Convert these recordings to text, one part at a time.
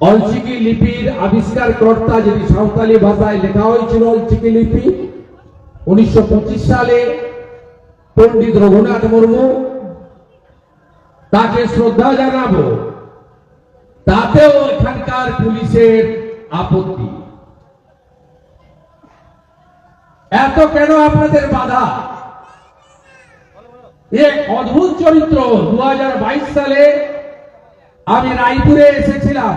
অলচিকি লিপির আবিষ্কার কর্তা যদি সাঁওতালি ভাষায় লেখা হয়েছিল, অলচিকি লিপি, উনিশশো পঁচিশ সালে পণ্ডিত রঘুনাথ মুর্মু তাকে শ্রদ্ধা জানাব। তাতেও এখানকার পুলিশের আপত্তি। এত কেন আপনাদের বাধা? এক অদ্ভুত চরিত্র। দু হাজার বাইশ সালে আমি রায়পুরে এসেছিলাম।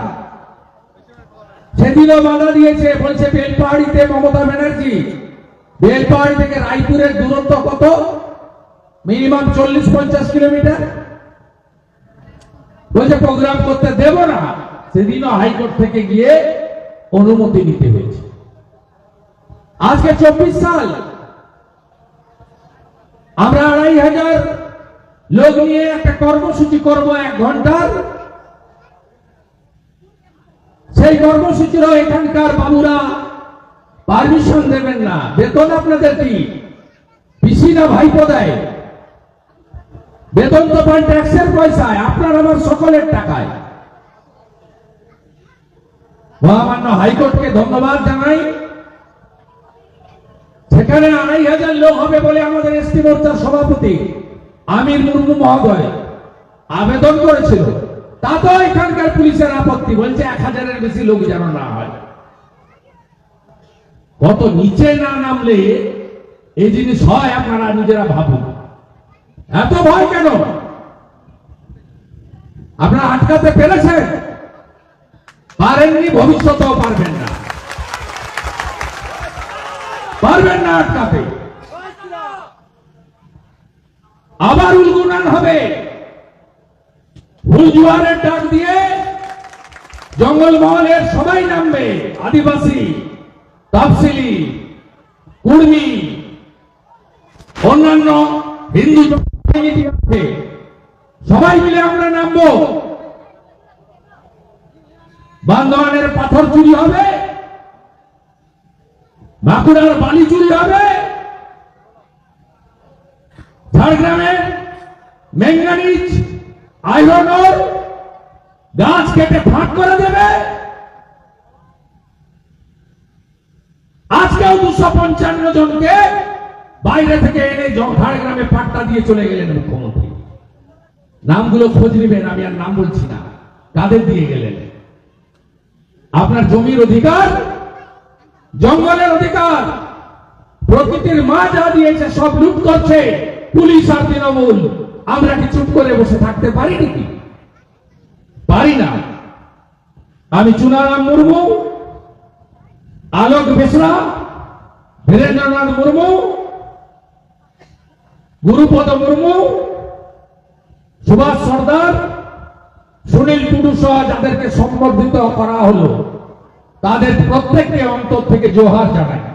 সেদিনও বাধা দিয়েছে, বলছে বেলপাহাড়িতে মমতা ব্যানার্জি। বেলপাহাড়ি থেকে রায়পুরের দূরত্ব কত? মিনিমাম চল্লিশ পঞ্চাশ কিলোমিটার। বলছে, প্রোগ্রাম করতে দেব না। সেদিনও হাইকোর্ট থেকে গিয়ে অনুমতি নিতে হয়েছে। আজকে চব্বিশ সাল। আমরা আড়াই হাজার লোক নিয়ে একটা কর্মসূচি করব এক ঘণ্টার। সেই কর্মসূচিরও এখানকার বাবুরা পারমিশন দেবেন না। বেতন আপনাদের কি? পিসি না ভাইপো দেয়? বেতন তো পান ট্যাক্সের পয়সায়, আপনার আমার সকলের টাকায়। মহামান্য হাইকোর্টকে ধন্যবাদ জানাই। সেখানে আড়াই হাজার লোক হবে বলে আমাদের এসটি মোর্চার সভাপতি আমির মুর্মু মহোদয় আবেদন করেছিল। তাতেও এখানকার পুলিশের আপত্তি বলছে এক হাজারের বেশি লোক যেন না হয়। কত নিচে না নামলে এই জিনিস হয় আপনারা নিজেরা ভাবুন। এত ভয় কেন? আপনারা আটকাতে পেরেছেন? পারেননি, ভবিষ্যতেও পারবেন না। পারবেন না আটকাতে। আবার উলগুনান হবে। হুলজুয়ারের ডাক দিয়ে জঙ্গলমহলের সবাই নামবে। আদিবাসী, তাফসিলি, কুর্মি, অন্যান্য হিন্দু আছে। সবাই মিলে আমরা নামবো। বান্দোয়ানের পাথর চুরি হবে। বাঁকুড়ার বালি চুরি হবে। ঝাড়গ্রামের ম্যাঙ্গানিজ আয়রন ওর গাছ কেটে ফাঁক করে দেবে। আজকেও দুশো পঞ্চান্ন জনকে বাইরে থেকে এনে ঝাড়গ্রামে পাট্টা দিয়ে চলে গেলেন মুখ্যমন্ত্রী। নামগুলো খোঁজ নেবেন, আমি আর নাম বলছি না, কাদের দিয়ে গেলেন? আপনার জমির অধিকার, জঙ্গলের অধিকার, প্রকৃতির মা যা দিয়েছে সব লুট করছে পুলিশ আর তৃণমূল। আমরা কি চুপ করে বসে থাকতে পারি নাকি? পারি না। আমি চুনারাম মুর্মু, আলোক বেসরা বীরেন্দ্রনাথ মুর্মু, গুরুপদ মুর্মু, সুভাষ সর্দার, সুনীল টুডু সহ যাদেরকে সম্বর্ধিত করা হলো, তাদের প্রত্যেককে অন্তর থেকে জোহার জানাই।